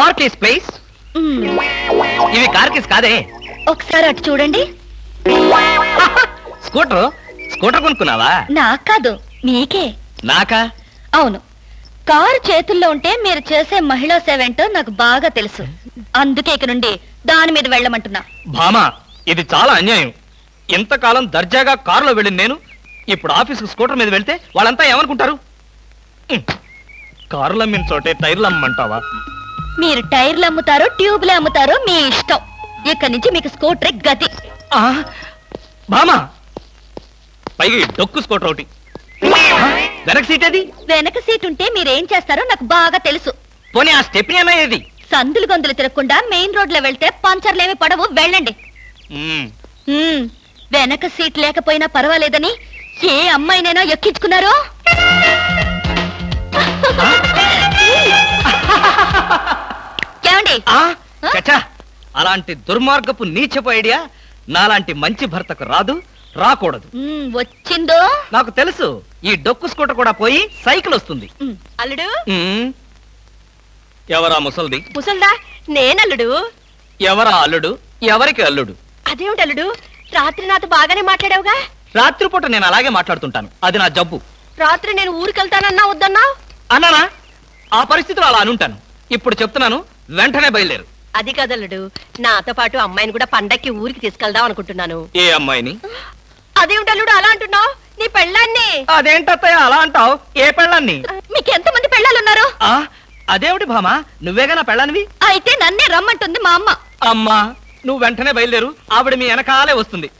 Car case please మ్మ్. ఇవి car case కాదే. ఒకసారి అటు చూడండి. స్కూటర్ స్కూటర్ కొనుక్కున్నావా? నాకు కాదు మీకే. నాకా? అవును. కారు చేతుల్లో ఉంటే మీరు చేసే మహిళా సేవ ఏంటో నాకు బాగా తెలుసు. అందుకే ఇక నుండి దాని మీద వెళ్ళమంటున్నా. భామా ఇది చాలా అన్యాయం. ఇంతకాలం దర్జాగా కారులో వెళ్ళింది నేను. ఇప్పుడు ఆఫీస్కి స్కూటర్ మీద వెళ్తే వాళ్ళంతా ఏమనుకుంటారు? ఉమ్. కారులు అమ్మిన చోటే టైర్లు అమ్మంటావా మీరు టైర్లు అమ్ముతారో ట్యూబ్లు అమ్ముతారో మీ ఇష్టం. ఇక్కడి నుంచి మీకు స్కూటర్ గతి. ఆ, భామా పైగా ఈ డొక్కు స్కూటర్ ఒకటి. ఆ, వెనక సీట్ ఏది? వెనక సీట్ ఉంటే మీరేం చేస్తారో నాకు బాగా తెలుసు. పోనీ ఆ అన్నా ఏది? సందులు గొంతులు తిరగకుండా మెయిన్ రోడ్లో వెళ్తే పంచర్లేమి పడవు వెళ్ళండి. ఉమ్. వెనక సీట్ లేకపోయినా పర్వాలేదని ఏ అమ్మాయినైనా ఎక్కించుకున్నారో? ఏమండి ఆ, చచ్చా అలాంటి దుర్మార్గపు నీచపు ఐడియా నాలాంటి మంచి భర్తకు రాదు రాకూడదు. వచ్చిందో? నాకు తెలుసు ఈ డొక్కు స్కూటర్ కూడా పోయి సైకిల్ వస్తుంది. అల్లుడు? ఉమ్. ఎవరా ముసల్ది? ముసల్దా? నేనల్లుడు. ఎవరా అల్లుడు? ఎవరికి అల్లుడు? అదేమిటి అల్లుడు? రాత్రి నాతో బాగానే మాట్లాడావుగా? రాత్రిపూట నేను అలాగే మాట్లాడుతుంటాను. అది నా జబ్బు. రాత్రి నేను ఊరికెళ్తానన్నా వద్దన్నా అన్నానా? ఆ పరిస్థితిలో అలా అనుంటాను. ఇప్పుడు చెప్తున్నాను వెంటనే బయలుదేరు. అది కదల్లుడు నాతో పాటు అమ్మాయిని కూడా పండక్కి ఊరికి తీసుకెళ్దాం అనుకుంటున్నాను. ఏ అమ్మాయిని? అదేమిటి అల్లుడు అలా అంటున్నావు? నీ పెళ్ళాన్ని? అదేంటత్తయ్య అలా అంటావు? ఏ పెళ్ళాన్ని? మీకు ఎంతమంది పెళ్ళాలున్నారు? ఆ అదేమిటి భామా? నువ్వేగా నా పెళ్ళానివి? అయితే నన్నే రమ్మంటుంది మా అమ్మ. అమ్మా నువ్వు వెంటనే బయలుదేరు. ఆవిడ మీ వెనకాలే వస్తుంది.